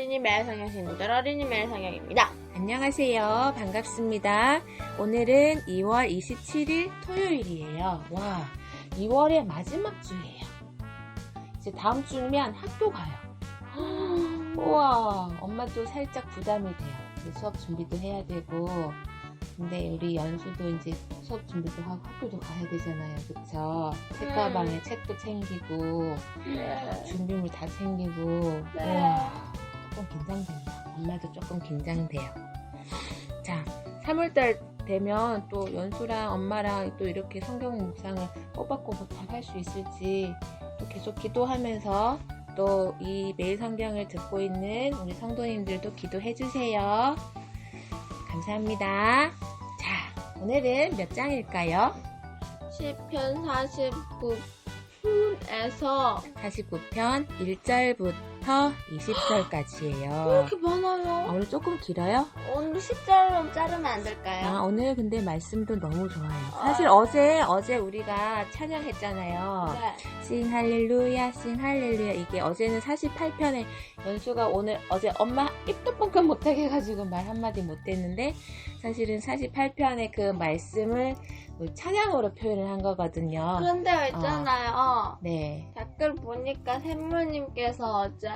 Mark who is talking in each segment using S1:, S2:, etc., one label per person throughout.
S1: 어린이 매일 성경 친구들 어린이 매일 성경입니다.
S2: 안녕하세요. 반갑습니다. 오늘은 2월 27일 토요일이에요. 와, 2월의 마지막 주예요. 이제 다음 주면 학교 가요. 우와, 엄마도 살짝 부담이 돼요. 수업 준비도 해야 되고. 근데 우리 연수도 이제 수업 준비도 하고 학교도 가야 되잖아요. 그쵸? 책가방에 책도 챙기고, 준비물 다 챙기고.
S1: 네.
S2: 우와, 조금 긴장된다. 엄마도 조금 긴장돼요. 자, 3월달 되면 또 연수랑 엄마랑 또 이렇게 성경 묵상을 꼬박꼬박 잘할수 있을지 또 계속 기도하면서 또 이 매일 성경을 듣고 있는 우리 성도님들도 기도해 주세요. 감사합니다. 자, 오늘은 몇 장일까요?
S1: 시편 49분에서
S2: 49편 1절부터 20절까지예요.
S1: 이렇게 많아요.
S2: 오늘 조금 길어요?
S1: 오늘 10절로 자르면 안 될까요?
S2: 아, 오늘 근데 말씀도 너무 좋아요. 사실 어 제, 어제 우리가 찬양했잖아요.
S1: 네.
S2: 싱 할렐루야, 싱 할렐루야. 이게 어제는 48편에 연수가 오늘 어제 엄마 입도 뻥끗 못하게 해가지고 말 한마디 못했는데 사실은 48편의 그 말씀을 찬양으로 표현을 한 거거든요.
S1: 그런데 있잖아요.
S2: 네.
S1: 댓글 보니까 샘물님께서 어제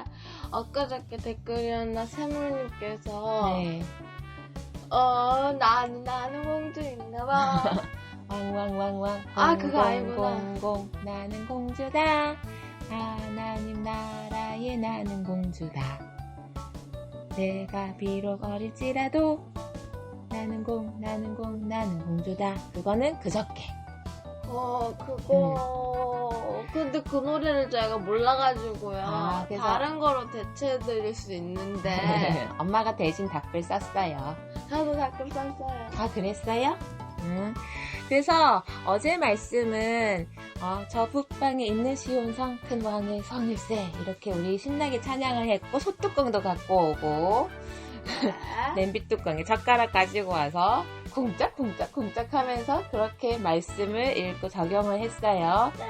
S1: 엊그저께 댓글이었나 샘물님께서
S2: 네.
S1: 어 나는 나는 공주인가봐.
S2: 왕왕왕왕.
S1: 아, 그거 아니구나.
S2: 공공 나는 공주다. 하나님 나라에 나는 공주다. 내가 비록 어릴지라도 나는 공 나는 공 나는 공주다. 그거는 그저께.
S1: 어 그거 근데 그 노래를 저희가 몰라가지고요.
S2: 아, 그래서-
S1: 다른 거로 대체해드릴 수 있는데
S2: 엄마가 대신 답글 썼어요.
S1: 저도 가끔 썼어요.
S2: 다 그랬어요? 응. 그래서 어제 말씀은 어, 저 북방에 있는 시온성 큰 왕의 성일세 이렇게 우리 신나게 찬양을 했고 소뚜껑도 갖고 오고
S1: 네.
S2: 냄비 뚜껑에 젓가락 가지고 와서 쿵짝쿵짝 쿵짝 하면서 그렇게 말씀을 읽고 적용을 했어요.
S1: 네.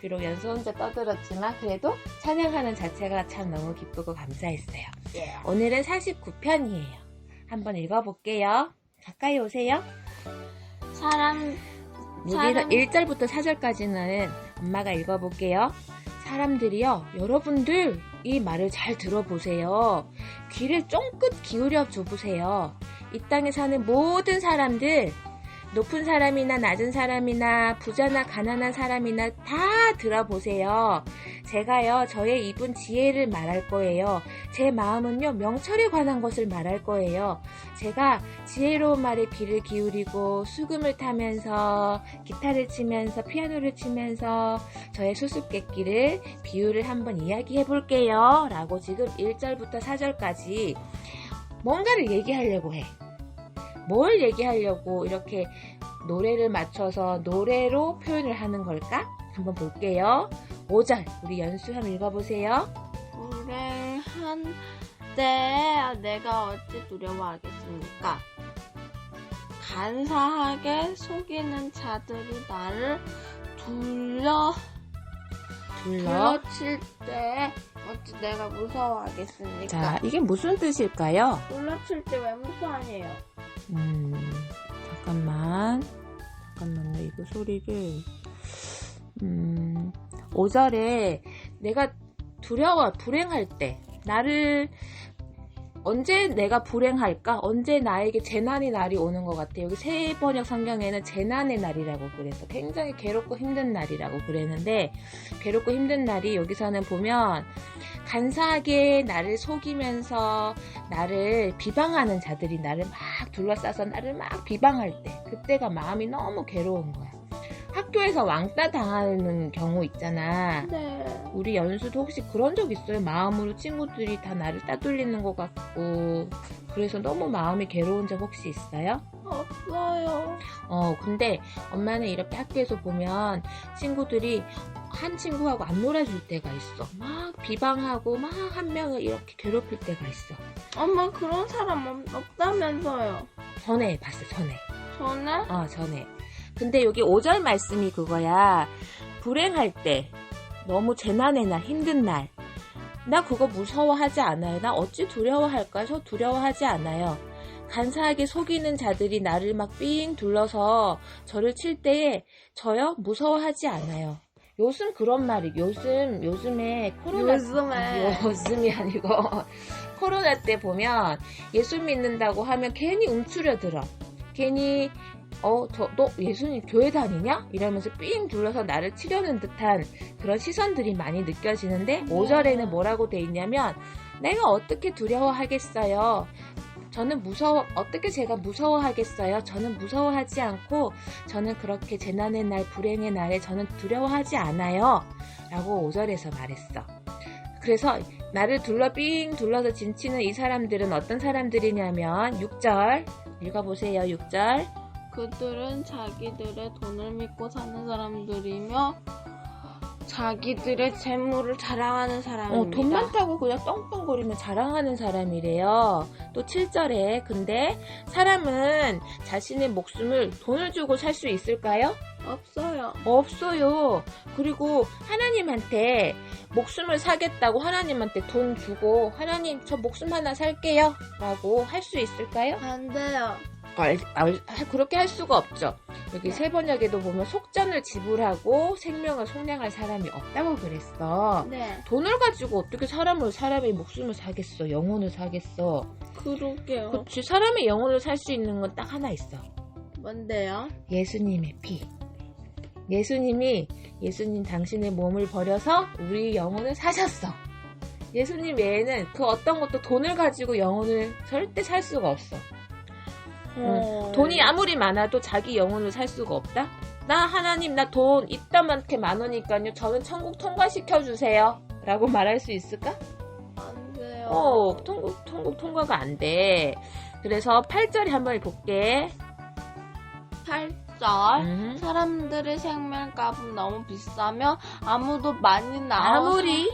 S2: 비록 연수 혼자 떠들었지만 그래도 찬양하는 자체가 참 너무 기쁘고 감사했어요.
S1: 예.
S2: 오늘은 49편이에요. 한번 읽어볼게요. 가까이 오세요.
S1: 사람
S2: 여기서
S1: 사람-
S2: 1절부터 4절까지는 엄마가 읽어볼게요. 사람들이요, 여러분들 이 말을 잘 들어보세요. 귀를 쫑긋 기울여 줘보세요. 이 땅에 사는 모든 사람들, 높은 사람이나 낮은 사람이나 부자나 가난한 사람이나 다 들어보세요. 제가요, 저의 입은 지혜를 말할 거예요. 제 마음은요, 명철에 관한 것을 말할 거예요. 제가 지혜로운 말에 귀를 기울이고 수금을 타면서 기타를 치면서 피아노를 치면서 저의 수수께끼를 비유를 한번 이야기해 볼게요. 라고 지금 1절부터 4절까지 뭔가를 얘기하려고 해. 뭘 얘기하려고 이렇게 노래를 맞춰서 노래로 표현을 하는 걸까? 한번 볼게요. 5절 우리 연수 한번 읽어보세요.
S1: 불행한 때 내가 어찌 두려워하겠습니까? 간사하게 속이는 자들이 나를 둘러
S2: 둘러.
S1: 둘러칠 때 어찌 내가 무서워하겠습니까?
S2: 자, 이게 무슨 뜻일까요?
S1: 둘러칠 때 왜 무서워하니에요?
S2: 음, 잠깐만. 잠깐만요. 이거 소리를. 음, 5절에 내가 두려워, 불행할 때, 나를, 언제 내가 불행할까? 언제 나에게 재난의 날이 오는 것 같아. 여기 새 번역 성경에는 재난의 날이라고 그래서 굉장히 괴롭고 힘든 날이라고 그랬는데, 괴롭고 힘든 날이 여기서는 보면, 간사하게 나를 속이면서 나를 비방하는 자들이 나를 막 둘러싸서 나를 막 비방할 때 그때가 마음이 너무 괴로운 거야. 학교에서 왕따 당하는 경우 있잖아.
S1: 네.
S2: 우리 연수도 혹시 그런 적 있어요? 마음으로 친구들이 다 나를 따돌리는 것 같고 그래서 너무 마음이 괴로운 적 혹시 있어요?
S1: 없어요.
S2: 어, 근데 엄마는 이렇게 학교에서 보면 친구들이 한 친구하고 안 놀아줄 때가 있어. 막 비방하고 막 한 명을 이렇게 괴롭힐 때가 있어.
S1: 엄마 그런 사람 없- 없다면서요.
S2: 전에 봤어, 전에.
S1: 저는
S2: 어, 전에. 근데 여기 5절 말씀이 그거야. 불행할 때, 너무 재난의 날, 힘든 날, 나 그거 무서워하지 않아요. 나 어찌 두려워할까요? 저 두려워하지 않아요. 간사하게 속이는 자들이 나를 막 삥 둘러서 저를 칠 때에 저요 무서워하지 않아요. 요즘 그런 말이 요즘 요즘에 코로나
S1: 요즘에.
S2: 요즘이 아니고 코로나 때 보면 예수 믿는다고 하면 괜히 움츠려들어. 괜히 어, 저, 너 예수님 교회 다니냐? 이러면서 삥 둘러서 나를 치려는 듯한 그런 시선들이 많이 느껴지는데,
S1: 네.
S2: 5절에는 뭐라고 돼 있냐면, 내가 어떻게 두려워하겠어요? 저는 무서워, 어떻게 제가 무서워하겠어요? 저는 무서워하지 않고, 저는 그렇게 재난의 날, 불행의 날에 저는 두려워하지 않아요. 라고 5절에서 말했어. 그래서 나를 둘러 삥 둘러서 진치는 이 사람들은 어떤 사람들이냐면, 6절, 읽어보세요, 6절.
S1: 그들은 자기들의 돈을 믿고 사는 사람들이며 자기들의 재물을 자랑하는
S2: 어,
S1: 사람입니다.
S2: 돈 많다고 그냥 떵떵거리며 자랑하는 사람이래요. 또 7절에 근데 사람은 자신의 목숨을 돈을 주고 살 수 있을까요?
S1: 없어요.
S2: 없어요. 그리고 하나님한테 목숨을 사겠다고 하나님한테 돈 주고 하나님 저 목숨 하나 살게요 라고 할 수 있을까요?
S1: 안 돼요.
S2: 알- 알- 그렇게 할 수가 없죠. 여기
S1: 네.
S2: 세 번역에도 보면 속전을 지불하고 생명을 속량할 사람이 없다고 그랬어.
S1: 네.
S2: 돈을 가지고 어떻게 사람을 사람의 목숨을 사겠어 영혼을 사겠어
S1: 그러게요.
S2: 그렇지 사람의 영혼을 살 수 있는 건 딱 하나 있어
S1: 뭔데요?
S2: 예수님의 피 예수님이 예수님 당신의 몸을 버려서 우리 영혼을 사셨어 예수님 외에는 그 어떤 것도 돈을 가지고 영혼을 절대 살 수가 없어
S1: 어...
S2: 돈이 아무리 많아도 자기 영혼을 살 수가 없다 나 하나님 나 돈 이따만게 많으니까요 저는 천국 통과시켜 주세요 라고 말할 수 있을까?
S1: 안 돼요.
S2: 어, 통국, 통국 통과가 안 돼. 그래서 8절에 한번 볼게.
S1: 8절.
S2: 음.
S1: 사람들의 생명값은 너무 비싸며 아무도 많이 나와
S2: 아무리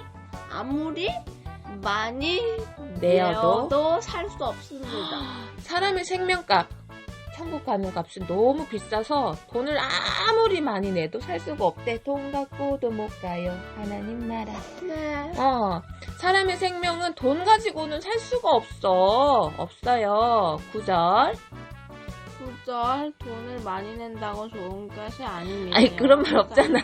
S1: 아무리 많이
S2: 내어도
S1: 내어도 살 수 없습니다.
S2: 사람의 생명값, 천국 가는 값은 너무 비싸서 돈을 아무리 많이 내도 살 수가 없대. 돈 갖고도 못 가요. 하나님 나라.
S1: 네.
S2: 어, 사람의 생명은 돈 가지고는 살 수가 없어. 없어요. 9절.
S1: 9절 돈을 많이 낸다고 좋은 것이 아닙니다.
S2: 아니, 그런 말 없잖아.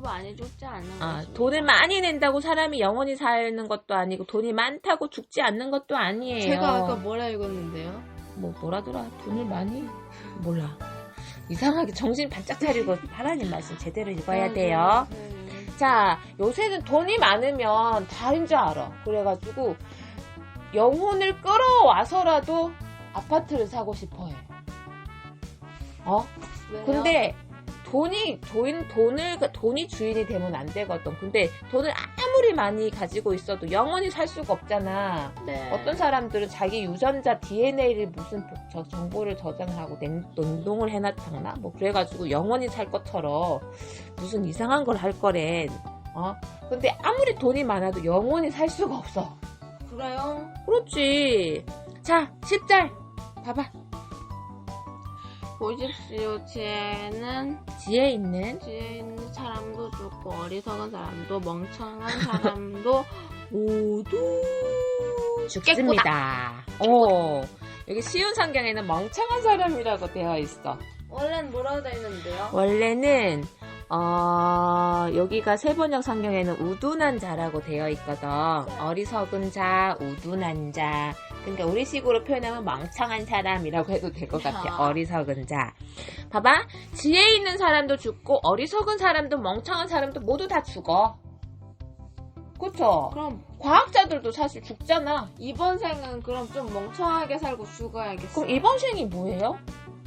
S1: 많이 죽지 않는
S2: 아. 돈을 많이 낸다고 사람이 영원히 사는 것도 아니고 돈이 많다고 죽지 않는 것도 아니에요.
S1: 제가 아까 뭐라 읽었는데요?
S2: 뭐 뭐라더라 돈을 많이 몰라 이상하게 정신 바짝 차리고 하나님 말씀 제대로 읽어야 돼요
S1: 네, 네.
S2: 자 요새는 돈이 많으면 다인 줄 알아 그래가지고 영혼을 끌어와서라도 아파트를 사고 싶어해 어
S1: 왜요?
S2: 근데 돈이 돈 돈을 돈이 주인이 되면 안 되거든 근데 돈을 아무리 많이 가지고 있어도 영원히 살 수가 없잖아
S1: 네.
S2: 어떤 사람들은 자기 유전자 DNA를 무슨 정보를 저장하고 냉, 농동을 해놨잖아. 뭐 그래가지고 영원히 살 것처럼 무슨 이상한 걸 할 거래. 어? 근데 아무리 돈이 많아도 영원히 살 수가 없어.
S1: 그래요?
S2: 그렇지. 자, 10절. 봐봐.
S1: 보십시오. 지혜는
S2: 지혜 있는
S1: 지혜 있는 사람도 좋고 어리석은 사람도 멍청한 사람도 모두
S2: 죽습니다. 오. 여기 쉬운 성경에는 멍청한 사람이라고 되어 있어.
S1: 원래는 뭐라고 되어 있는데요?
S2: 원래는 어, 여기가 세번역 성경에는 우둔한 자라고 되어 있거든. 어리석은 자, 우둔한 자. 그러니까 우리식으로 표현하면 멍청한 사람이라고 해도 될 것 같아.
S1: 야.
S2: 어리석은 자. 봐봐. 지혜 있는 사람도 죽고 어리석은 사람도 멍청한 사람도 모두 다 죽어. 그쵸?
S1: 그럼
S2: 과학자들도 사실 죽잖아.
S1: 이번 생은 그럼 좀 멍청하게 살고 죽어야겠어.
S2: 그럼 이번 생이 뭐예요?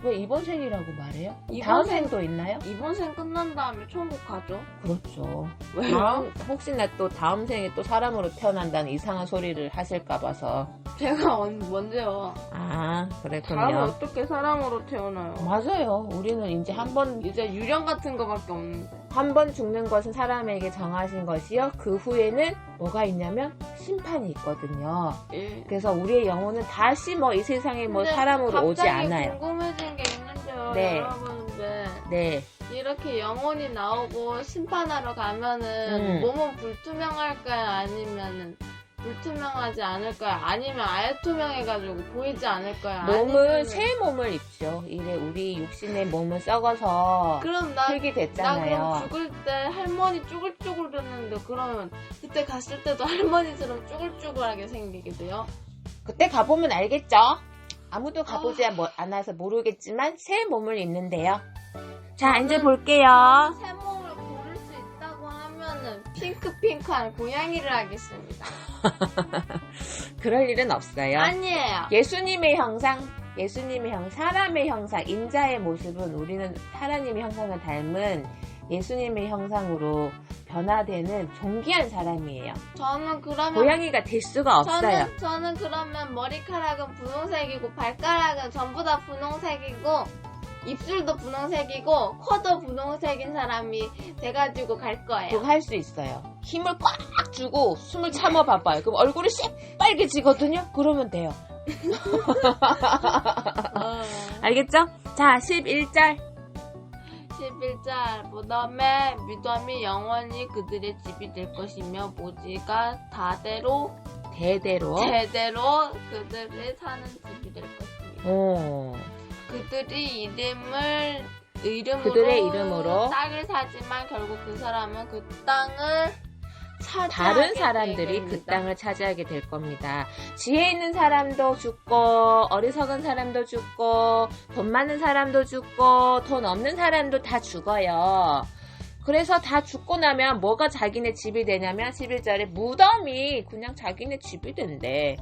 S2: 왜 이번 생이라고 말해요?
S1: 이번
S2: 다음
S1: 생-
S2: 생도 있나요?
S1: 이번 생 끝난 다음에 천국 가죠?
S2: 그렇죠.
S1: 왜요?
S2: 다음, 혹시나 또 다음 생에 또 사람으로 태어난다는 이상한 소리를 하실까 봐서.
S1: 제가 언- 먼저요.
S2: 아,
S1: 다음에
S2: 그랬군요.
S1: 어떻게 사람으로 태어나요?
S2: 맞아요. 우리는 이제 한 번,
S1: 이제 유령 같은 거밖에 없는데.
S2: 한 번 죽는 것은 사람에게 정하신 것이요. 그 후에는 뭐가 있냐면 심판이 있거든요.
S1: 예.
S2: 그래서 우리의 영혼은 다시 뭐 이 세상에 뭐
S1: 근데
S2: 사람으로 오지
S1: 갑자기
S2: 않아요.
S1: 궁금해진 게 있는데요,
S2: 네.
S1: 여러분. 네.
S2: 네.
S1: 이렇게 영혼이 나오고 심판하러 가면은
S2: 음.
S1: 몸은 불투명할까요? 아니면은 불투명하지 않을까요? 아니면 아예 투명해가지고 보이지 않을까요?
S2: 몸은
S1: 아니면은-
S2: 새 몸을 입죠. 이래 우리 육신의 몸은 썩어서
S1: 그럼 나,
S2: 흙이
S1: 나
S2: 됐잖아요.
S1: 그럼 죽을 때 할머니 쭈글쭈글 됐는데 그러면 그때 갔을 때도 할머니처럼 쭈글쭈글하게 생기게 돼요?
S2: 그때 가보면 알겠죠? 아무도 가보지 않아서 모르겠지만 새 몸을 입는데요. 자, 이제 볼게요.
S1: 새 핑크핑크한 고양이를 하겠습니다.
S2: 그럴 일은 없어요.
S1: 아니에요.
S2: 예수님의 형상, 예수님의 형, 사람의 형상, 인자의 모습은 우리는 하나님의 형상을 닮은 예수님의 형상으로 변화되는 존귀한 사람이에요.
S1: 저는 그러면
S2: 고양이가 될 수가 없어요.
S1: 저는 저는 그러면 머리카락은 분홍색이고 발가락은 전부 다 분홍색이고 입술도 분홍색이고 코도 분홍색인 사람이 돼가지고 갈 거예요.
S2: 그거 할 수 있어요. 힘을 꽉 주고 숨을 참아 봐봐요. 그럼 얼굴이 새빨개지거든요? 그러면 돼요.
S1: 어.
S2: 알겠죠? 자, 11절.
S1: 11절 무덤에 무덤이 영원히 그들의 집이 될 것이며 모지가 다대로
S2: 대대로.
S1: 제대로 그들의 사는 집이 될 것입니다.
S2: 어.
S1: 그들이 이름을 이름으로
S2: 그들의 이름으로
S1: 땅을 사지만 결국 그 사람은 그 땅을
S2: 다른 사람들이 그. 땅을 차지하게 될 겁니다. 지혜 있는 사람도 죽고, 어리석은 사람도 죽고, 돈 많은 사람도 죽고, 돈 없는 사람도 다 죽어요. 그래서 다 죽고 나면 뭐가 자기네 집이 되냐면 11절에 무덤이 그냥 자기네 집이 된대.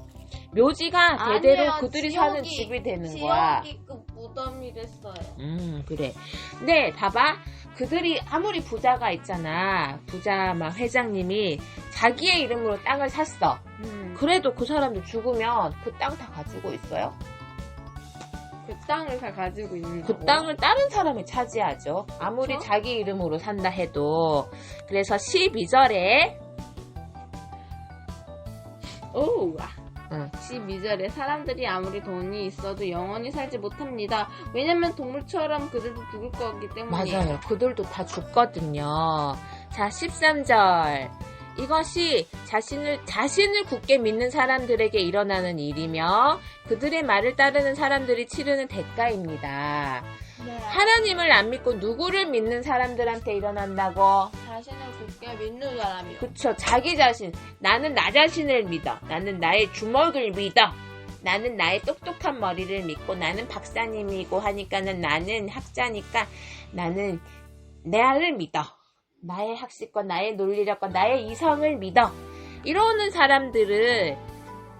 S2: 묘지가 대대로
S1: 아니에요.
S2: 그들이
S1: 지옥이-
S2: 사는 집이 되는 거야.
S1: 지옥이 그 무덤이랬어요.
S2: 음, 그래. 근데 봐봐. 그들이 아무리 부자가 있잖아. 부자 막 회장님이 자기의 이름으로 땅을 샀어.
S1: 음,
S2: 그래도 그 사람도 죽으면 그 땅 다 가지고 있어요?
S1: 그 땅을 다 가지고 있는
S2: 그
S1: 거고.
S2: 땅을 다른 사람이 차지하죠. 아무리
S1: 그쵸?
S2: 자기 이름으로 산다 해도. 그래서 12절에
S1: 오,
S2: 응.
S1: 12절에 사람들이 아무리 돈이 있어도 영원히 살지 못합니다. 왜냐면 동물처럼 그들도 죽을 거기 때문에.
S2: 맞아요. 그들도 다 죽거든요. 자, 13절. 이것이 자신을, 자신을 굳게 믿는 사람들에게 일어나는 일이며 그들의 말을 따르는 사람들이 치르는 대가입니다.
S1: 네.
S2: 하나님을 안 믿고 누구를 믿는 사람들한테 일어난다고?
S1: 자신을 굳게 믿는 사람이요.
S2: 그쵸. 자기 자신. 나는 나 자신을 믿어. 나는 나의 주먹을 믿어. 나는 나의 똑똑한 머리를 믿고 나는 박사님이고 하니까는 나는 학자니까 나는 나를 믿어. 나의 학식과 나의 논리력과 나의 이성을 믿어. 이러는 사람들을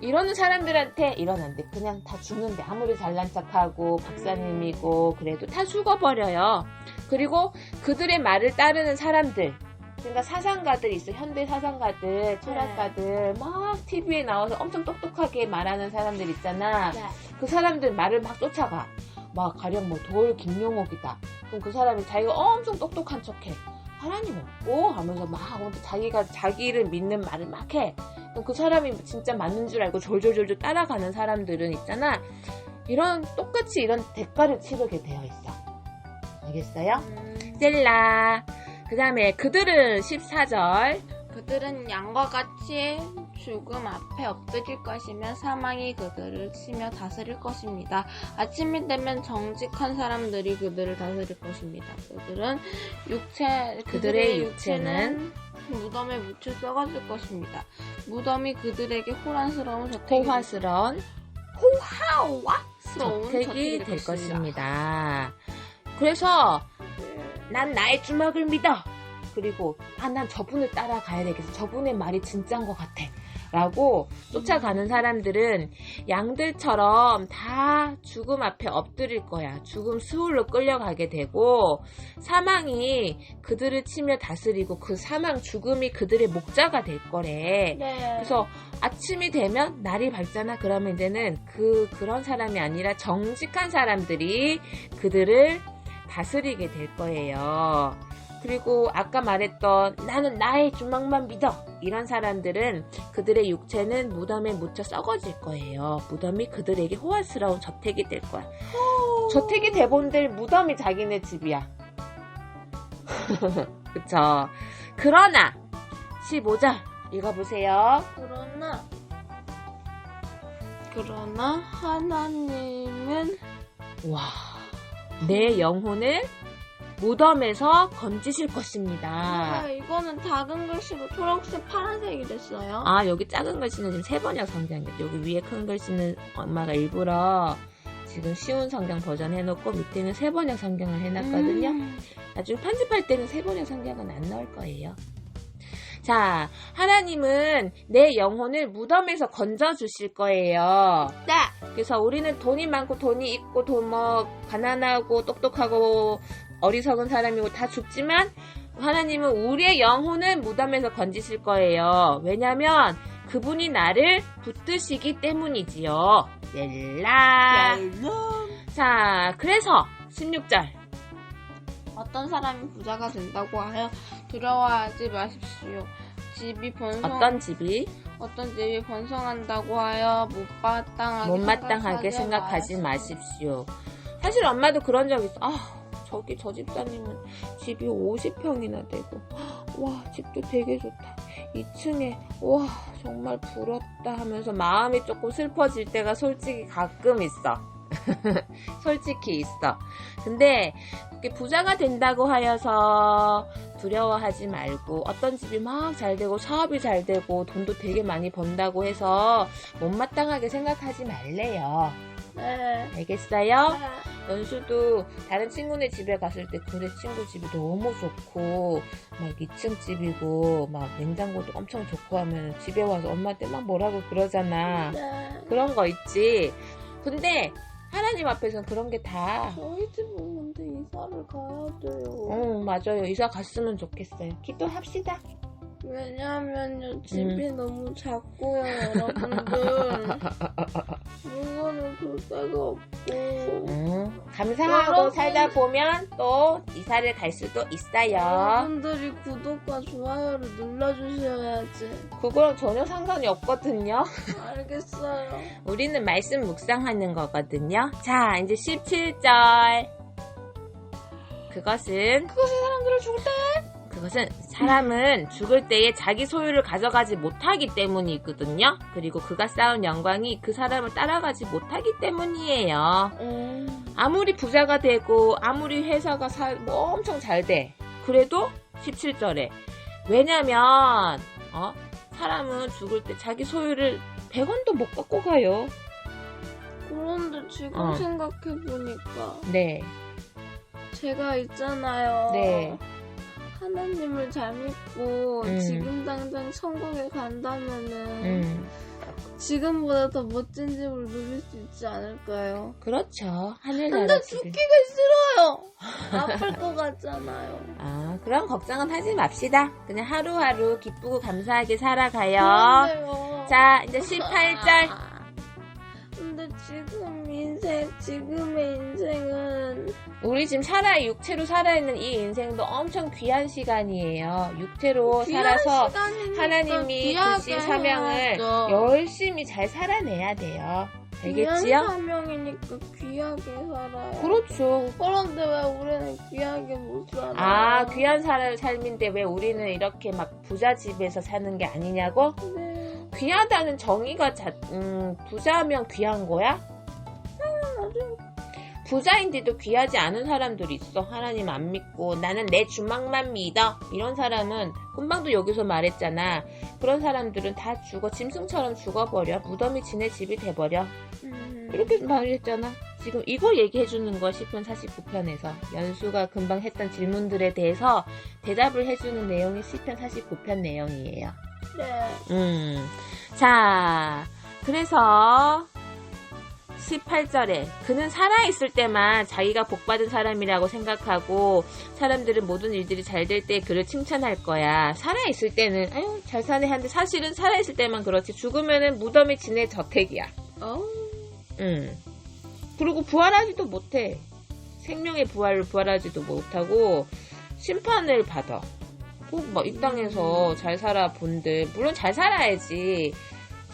S2: 이러는 사람들한테 일어난대. 그냥 다 죽는데 아무리 잘난 척하고 박사님이고 그래도 다 죽어버려요. 그리고 그들의 말을 따르는 사람들. 그러니까 사상가들 있어. 현대 사상가들, 철학가들 막 TV에 나와서 엄청 똑똑하게 말하는 사람들 있잖아.
S1: 네.
S2: 그 사람들 말을 막 쫓아가. 막 가령 뭐 도울 김용옥이다. 그럼 그 사람이 자기가 엄청 똑똑한 척해. 하나님 없고 하면서 막 자기가 자기를 믿는 말을 막 해. 그 사람이 진짜 맞는 줄 알고 졸졸졸졸 따라가는 사람들은 있잖아. 이런 똑같이 이런 대가를 치르게 되어 있어. 알겠어요?
S1: 음,
S2: 셀라. 그 다음에 그들은 14절.
S1: 그들은 양과 같이 죽음 앞에 엎드릴 것이며 사망이 그들을 치며 다스릴 것입니다. 아침이 되면 정직한 사람들이 그들을 다스릴 것입니다. 그들은 육체
S2: 그들의 육체는
S1: 무덤에 묻혀 썩어질 것입니다. 무덤이 그들에게 호란스러운
S2: 호화스러운
S1: 호화스러운
S2: 저택이 될 것입니다. 그래서 난 나의 주먹을 믿어. 그리고 아 난 저분을 따라가야 되겠어. 저분의 말이 진짜인 것 같아. 라고 쫓아가는 사람들은 양들처럼 다 죽음 앞에 엎드릴 거야. 죽음 수울로 끌려가게 되고 사망이 그들을 치며 다스리고 그 사망 죽음이 그들의 목자가 될 거래.
S1: 네.
S2: 그래서 아침이 되면 날이 밝잖아. 그러면 이제는 그 그런 사람이 아니라 정직한 사람들이 그들을 다스리게 될 거예요. 그리고 아까 말했던 나는 나의 주먹만 믿어. 이런 사람들은 그들의 육체는 무덤에 묻혀 썩어질 거예요. 무덤이 그들에게 호화스러운 저택이 될 거야. 저택이 돼본들 무덤이 자기네 집이야. 그쵸. 그러나 15절 읽어보세요.
S1: 그러나 그러나 하나님은
S2: 와, 내 영혼을 무덤에서 건지실 것입니다.
S1: 아, 이거는 작은 글씨로 초록색 파란색이 됐어요.
S2: 아, 여기 작은 글씨는 지금 세 번역 성경이에요. 여기 위에 큰 글씨는 엄마가 일부러 지금 쉬운 성경 버전 해놓고 밑에는 세 번역 성경을 해놨거든요.
S1: 음.
S2: 나중에 편집할 때는 세 번역 성경은 안 나올 거예요. 자, 하나님은 내 영혼을 무덤에서 건져 주실 거예요.
S1: 네.
S2: 그래서 우리는 돈이 많고 돈이 있고 돈 뭐 가난하고 똑똑하고 어리석은 사람이고 다 죽지만 하나님은 우리의 영혼을 무덤에서 건지실 거예요. 왜냐면 그분이 나를 붙드시기 때문이지요. 렐라. 자, 그래서 16절.
S1: 어떤 사람이 부자가 된다고 하여 두려워하지 마십시오. 집이 번성
S2: 어떤 집이
S1: 어떤 집이 번성한다고 하여 못마땅하게
S2: 못마땅하게 생각하지 마십시오. 사실 엄마도 그런 적 있어. 아, 저기 저 집사님은 집이 50평이나 되고, 와, 집도 되게 좋다. 2층에, 와, 정말 부럽다 하면서 마음이 조금 슬퍼질 때가 솔직히 가끔 있어. 솔직히 있어. 근데, 부자가 된다고 하여서 두려워하지 말고, 어떤 집이 막 잘 되고, 사업이 잘 되고, 돈도 되게 많이 번다고 해서 못마땅하게 생각하지 말래요.
S1: 네.
S2: 알겠어요? 연수도 다른 친구네 집에 갔을 때 그래 친구 집이 너무 좋고 막 2층 집이고 막 냉장고도 엄청 좋고 하면 집에 와서 엄마한테 막 뭐라고 그러잖아.
S1: 네.
S2: 그런 거 있지. 근데 하나님 앞에서는 그런 게 다.
S1: 저희 집은 근데 이사를 가야 돼요.
S2: 어 맞아요. 이사 갔으면 좋겠어요. 기도합시다.
S1: 왜냐면요 집이
S2: 음.
S1: 너무 작고요 여러분들 물건을 둘 데가 없고
S2: 음, 감사하고
S1: 여러분.
S2: 살다 보면 또 이사를 갈 수도 있어요.
S1: 여러분들이 구독과 좋아요를 눌러주셔야지
S2: 그거랑 전혀 상관이 없거든요.
S1: 알겠어요
S2: 우리는 말씀 묵상하는 거거든요. 자, 이제 17절. 그것은,
S1: 그것이 사람들을 죽을 때
S2: 그것은 사람은 죽을 때에 자기 소유를 가져가지 못하기 때문이거든요. 그리고 그가 쌓은 영광이 그 사람을 따라가지 못하기 때문이에요.
S1: 음,
S2: 아무리 부자가 되고, 아무리 회사가 사, 뭐 엄청 잘 돼. 그래도 17절에. 왜냐면, 어? 사람은 죽을 때 자기 소유를 100원도 못 갖고 가요.
S1: 그런데 지금
S2: 어.
S1: 생각해보니까
S2: 네.
S1: 제가 있잖아요
S2: 네.
S1: 하나님을 잘 믿고
S2: 음.
S1: 지금 당장 천국에 간다면은
S2: 음,
S1: 지금보다 더 멋진 집을 누릴 수 있지 않을까요?
S2: 그렇죠. 하늘나라
S1: 근데. 죽기가 싫어요. 아플 것 같잖아요.
S2: 아, 그럼 걱정은 하지 맙시다. 그냥 하루하루 기쁘고 감사하게 살아가요.
S1: 그런데요.
S2: 자, 이제 18절.
S1: 아, 근데 지금 인생, 지금의 인생은
S2: 우리 지금 살아, 육체로 살아있는 이 인생도 엄청 귀한 시간이에요. 육체로
S1: 귀한
S2: 살아서
S1: 시간이니까
S2: 하나님이
S1: 귀하게
S2: 주신 사명을
S1: 해야죠.
S2: 열심히 잘 살아내야 돼요.
S1: 귀한
S2: 알겠지요?
S1: 사명이니까 귀하게 살아요.
S2: 그렇죠.
S1: 그런데 왜 우리는 귀하게 못 살아요?
S2: 아, 귀한 삶인데 왜 우리는 이렇게 막 부자 집에서 사는 게 아니냐고?
S1: 네.
S2: 귀하다는 정의가 자, 음, 부자면 귀한 거야? 부자인데도 귀하지 않은 사람들이 있어. 하나님 안 믿고 나는 내 주막만 믿어. 이런 사람은 금방도 여기서 말했잖아. 그런 사람들은 다 죽어. 짐승처럼 죽어버려. 무덤이 지네 집이 돼버려.
S1: 음.
S2: 이렇게 말했잖아. 지금 이거 얘기해주는 거 10편 49편에서 연수가 금방 했던 질문들에 대해서 대답을 해주는 내용이 10편 49편 내용이에요.
S1: 네.
S2: 음. 자, 그래서 18절에 그는 살아있을 때만 자기가 복받은 사람이라고 생각하고 사람들은 모든 일들이 잘 될 때 그를 칭찬할 거야. 살아있을 때는 아유 잘 사네 하는데 사실은 살아있을 때만 그렇지 죽으면은 무덤이 지네 저택이야.
S1: 어우.
S2: 음. 그리고 부활하지도 못해. 생명의 부활을 부활하지도 못하고 심판을 받아. 꼭막이 땅에서 잘 살아 본들 물론 잘 살아야지.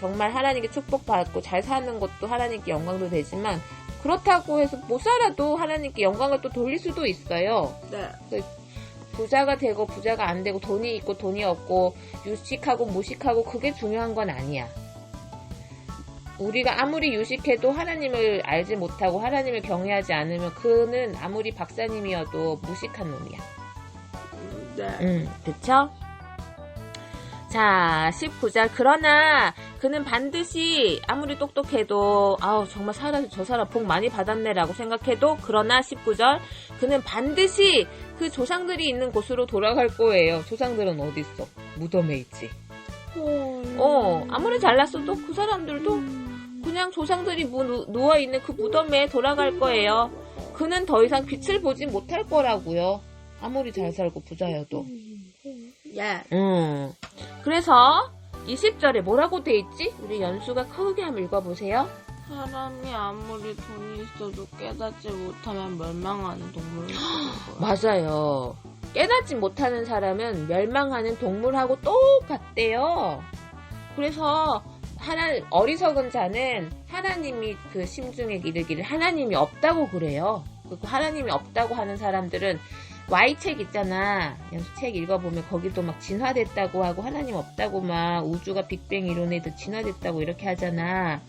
S2: 정말 하나님께 축복받고 잘 사는 것도 하나님께 영광도 되지만 그렇다고 해서 못 살아도 하나님께 영광을 또 돌릴 수도 있어요.
S1: 네.
S2: 부자가 되고 부자가 안 되고 돈이 있고 돈이 없고 유식하고 무식하고 그게 중요한 건 아니야. 우리가 아무리 유식해도 하나님을 알지 못하고 하나님을 경외하지 않으면 그는 아무리 박사님이어도 무식한 놈이야.
S1: 네.
S2: 음, 그쵸? 자, 19절. 그러나 그는 반드시 아무리 똑똑해도 아우 정말 사람 저 사람 복 많이 받았네라고 생각해도 그러나 19절 그는 반드시 그 조상들이 있는 곳으로 돌아갈 거예요. 조상들은 어디 있어? 무덤에 있지. 어, 아무리 잘났어도 그 사람들도 그냥 조상들이 누워 있는 그 무덤에 돌아갈 거예요. 그는 더 이상 빛을 보지 못할 거라고요. 아무리 잘 살고 부자여도.
S1: 예.
S2: 음. 그래서 20절에 뭐라고 돼 있지? 우리 연수가 크게 한번 읽어보세요.
S1: 사람이 아무리 돈이 있어도 깨닫지 못하면 멸망하는 동물이 거야.
S2: 맞아요. 깨닫지 못하는 사람은 멸망하는 동물하고 똑같대요. 그래서 하나 어리석은 자는 하나님이 그 심중에 이르기를 하나님이 없다고 그래요. 그리고 하나님이 없다고 하는 사람들은 Y 책 있잖아. 연수 책 읽어보면 거기도 막 진화됐다고 하고 하나님 없다고 막 우주가 빅뱅 이론에도 진화됐다고 이렇게 하잖아.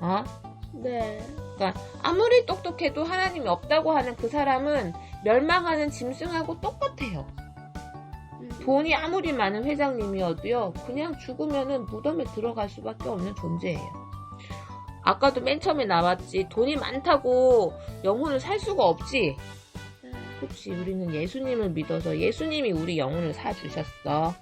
S2: 어?
S1: 네.
S2: 그러니까 아무리 똑똑해도 하나님이 없다고 하는 그 사람은 멸망하는 짐승하고 똑같아요. 돈이 아무리 많은 회장님이어도요, 그냥 죽으면은 무덤에 들어갈 수밖에 없는 존재예요. 아까도 맨 처음에 나왔지, 돈이 많다고 영혼을 살 수가 없지. 그치, 우리는 예수님을 믿어서 예수님이 우리 영혼을 사주셨어.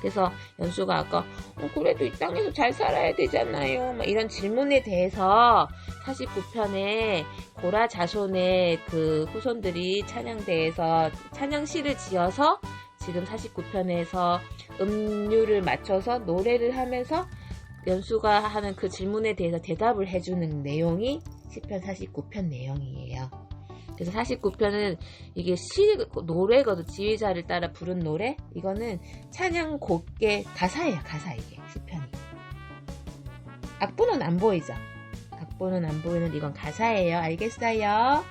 S2: 그래서 연수가 아까 어, 그래도 이 땅에서 잘 살아야 되잖아요. 막 이런 질문에 대해서 49편에 고라 자손의 그 후손들이 찬양대에서 찬양시를 지어서 지금 49편에서 음률을 맞춰서 노래를 하면서 연수가 하는 그 질문에 대해서 대답을 해주는 내용이 10편 49편 내용이에요. 그래서 49편은 이게 시, 노래거든. 지휘자를 따라 부른 노래? 이거는 찬양 곡의 가사예요, 가사 이게. 시편이. 악보는 안 보이죠? 악보는 안 보이는 이건 가사예요. 알겠어요?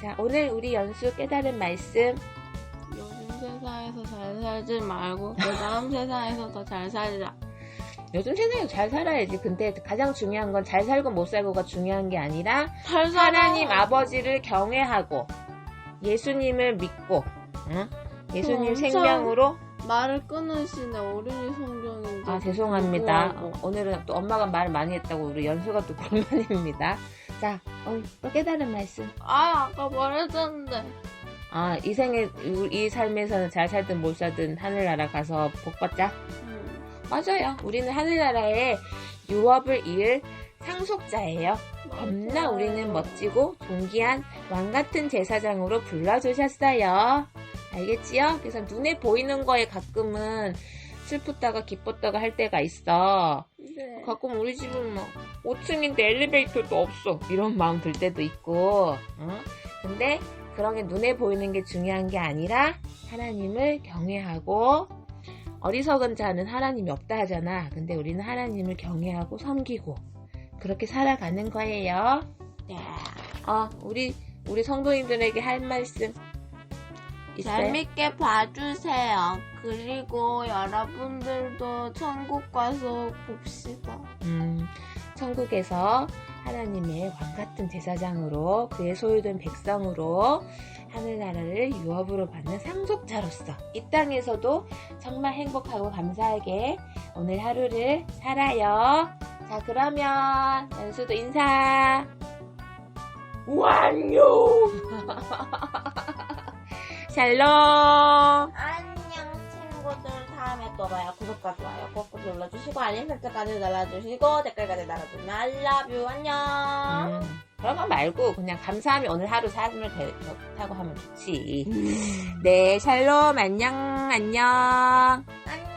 S2: 자, 오늘 우리 연수 깨달은 말씀.
S1: 요즘 세상에서 잘 살지 말고 그 다음 세상에서 더 잘 살자.
S2: 요즘 세상에 잘 살아야지. 근데 가장 중요한 건 잘 살고 못 살고가 중요한 게 아니라
S1: 잘 살아.
S2: 하나님 아버지를 경외하고 예수님을 믿고 응? 예수님
S1: 엄청
S2: 생명으로
S1: 말을 끊으시네 어린이 성경인데.
S2: 아 죄송합니다. 어, 오늘은 또 엄마가 말을 많이 했다고 우리 연수가 또 불만입니다 자 어, 또 깨달은 말씀
S1: 아 아까 말했었는데.
S2: 아 이 생에 이- 이 삶에서는 잘 살든 못 살든 하늘나라 가서 복 받자
S1: 음.
S2: 맞아요 우리는 하늘나라에 유업을 이을 상속자예요 겁나 우리는 멋지고 존귀한 왕 같은 제사장으로 불러주셨어요. 알겠지요? 그래서 눈에 보이는 거에 가끔은 슬프다가 기뻤다가 할 때가 있어.
S1: 네.
S2: 가끔 우리 집은 뭐 5층인데 엘리베이터도 없어. 이런 마음 들 때도 있고. 어? 근데 그런 게 눈에 보이는 게 중요한 게 아니라 하나님을 경외하고 어리석은 자는 하나님이 없다 하잖아. 근데 우리는 하나님을 경외하고 섬기고 그렇게 살아가는 거예요.
S1: 네.
S2: 어, 우리 우리 성도님들에게 할 말씀 있어요?
S1: 재밌게 봐주세요. 그리고 여러분들도 천국 가서 봅시다.
S2: 음, 천국에서 하나님의 왕 같은 제사장으로 그의 소유된 백성으로 하늘나라를 유업으로 받는 상속자로서 이 땅에서도 정말 행복하고 감사하게 오늘 하루를 살아요. 자, 그러면 연수도 인사. 완료. 샬롬.
S1: 안녕 친구들 다음에 또 봐요. 구독과 좋아요 꾹꾹 눌러주시고 알림 설정까지 눌러주시고 댓글까지 달아주면 I love you 안녕.
S2: 음, 그런 거 말고 그냥 감사하며 오늘 하루 삶을 되- 좋다고 하면 좋지. 네, 샬롬 안녕 안녕.
S1: 안녕.